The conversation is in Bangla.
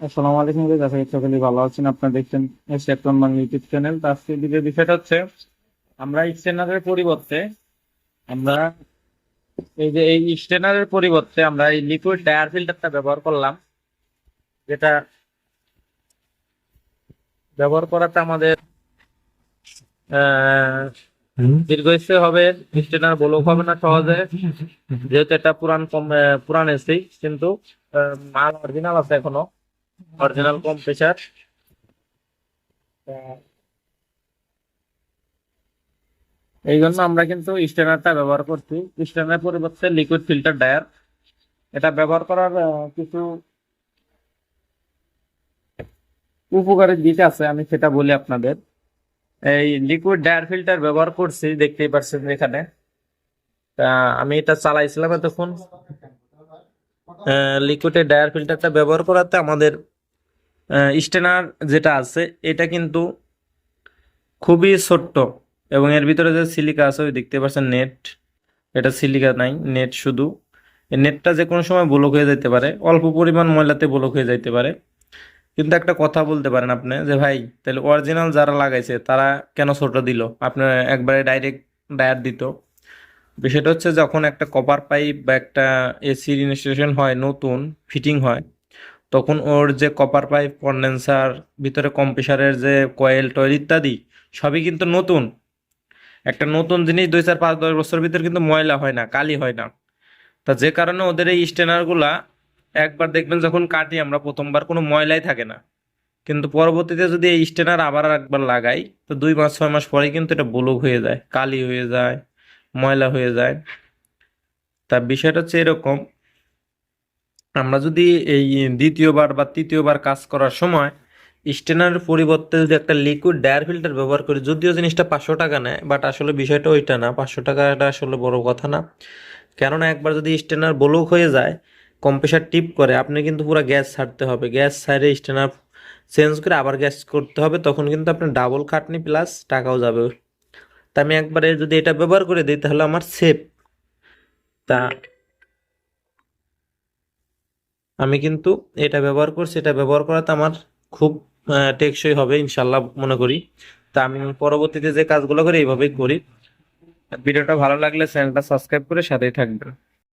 আসসালামু আলাইকুম গাইস আশা করি সকলেই ভালো আছেন। আপনারা দেখছেন বাংলা ইউটিউব চ্যানেল তো আজকে ভিডিও বিষয়টা হচ্ছে আমরা স্টেনারের পরিবর্তে আমরা এই যে এই স্টেনারের পরিবর্তে আমরা এই লিকুইড ডায়ার ফিল্টারটা ব্যবহার করলাম। যেটা ব্যবহার করাতে আমাদের দীর্ঘস্থায়ী হবে স্টেনার ব্লক হবে না সহজে। যেহেতু এটা পুরান পুরান এসি কিন্তু মাল অরিজিনাল আছে এখনও। অরিজিনাল কম প্রেসার এই জন্য আমরা কিন্তু স্টেনারটা ব্যবহার করছি। স্টেনার পরিবর্তে লিকুইড ফিল্টার ডায়ার এটা ব্যবহার করার কিছু উপকারী দিক আছে, আমি সেটা বলি আপনাদের। এই লিকুইড ডায়ার ফিল্টার ব্যবহার করছি, দেখতেই পাচ্ছেন এখানে। আমি এটা চালাইছিলাম এতক্ষণ। লিকুইডের ডায়ার ফিল্টারটা ব্যবহার করাতে আমাদের স্টেনার যেটা আছে, এটা কিন্তু খুবই ছোট্ট এবং এর ভিতরে যে সিলিকা আছে, ওই দেখতে পাচ্ছেন নেট। এটা সিলিকা নাই, নেট শুধু। নেটটা যে কোনো সময় ব্লক হয়ে যেতে পারে, অল্প পরিমাণ ময়লাতে ব্লক হয়ে যাইতে পারে। কিন্তু একটা কথা বলতে পারেন আপনি, যে ভাই, তাহলে অরিজিনাল যারা লাগাইছে, তারা কেন ছোট দিল? আপনার একবারে ডাইরেক্ট ডায়ার দিত। বিষয়টা হচ্ছে যখন একটা কপার পাইপ বা একটা এসি ইনস্টলেশন হয়, নতুন ফিটিং হয় তখন ওর যে কপার পাইপ কন্ডেন্সার ভিতরে কম্প্রেসারের যে কয়েল টয়েল ইত্যাদি, সবই কিন্তু নতুন। একটা নতুন জিনিস দুই চার পাঁচ দশ বছর ভিতরে কিন্তু ময়লা হয় না, কালি হয় না। তা যে কারণে ওদের এই স্টেনারগুলা একবার দেখবেন যখন কাটি, আমরা প্রথমবার কোনো ময়লাই থাকে না। কিন্তু পরবর্তীতে যদি এই স্টেনার আবার একবার লাগাই, তো দুই মাস, ছয় মাস পরে কিন্তু এটা ব্লক হয়ে যায়, কালি হয়ে যায়, ময়লা হয়ে যায়। তা বিষয়টা হচ্ছে এরকম আমরা যদি এই দ্বিতীয়বার বা তৃতীয়বার কাজ করার সময় স্টেনারের পরিবর্তে যদি একটা লিকুইড ডায়ার ফিল্টার ব্যবহার করি, যদিও জিনিসটা পাঁচশো টাকা নেয় বাট আসলে বিষয়টা ওইটা না। পাঁচশো টাকাটা আসলে বড় কথা না। কেননা একবার যদি স্টেনার ব্লক হয়ে যায় কম্প্রেসার টিপ করে, আপনি কিন্তু পুরো গ্যাস ছাড়তে হবে। গ্যাস ছাড়ে স্টেনার চেঞ্জ করে আবার গ্যাস করতে হবে, তখন কিন্তু আপনার ডাবল খাটনি প্লাস টাকাও যাবে। তা আমি একবারে যদি এটা ব্যবহার করে দিই, তাহলে আমার সেফ তা আমি কিন্তু এটা ব্যবহার করছি, এটা ব্যবহার করাতে আমার খুব টেকসই হবে ইনশাল্লাহ মনে করি। তা আমি পরবর্তীতে যে কাজগুলো করি, এইভাবেই করি। ভিডিওটা ভালো লাগলে চ্যানেলটা সাবস্ক্রাইব করে সাথেই থাকবেন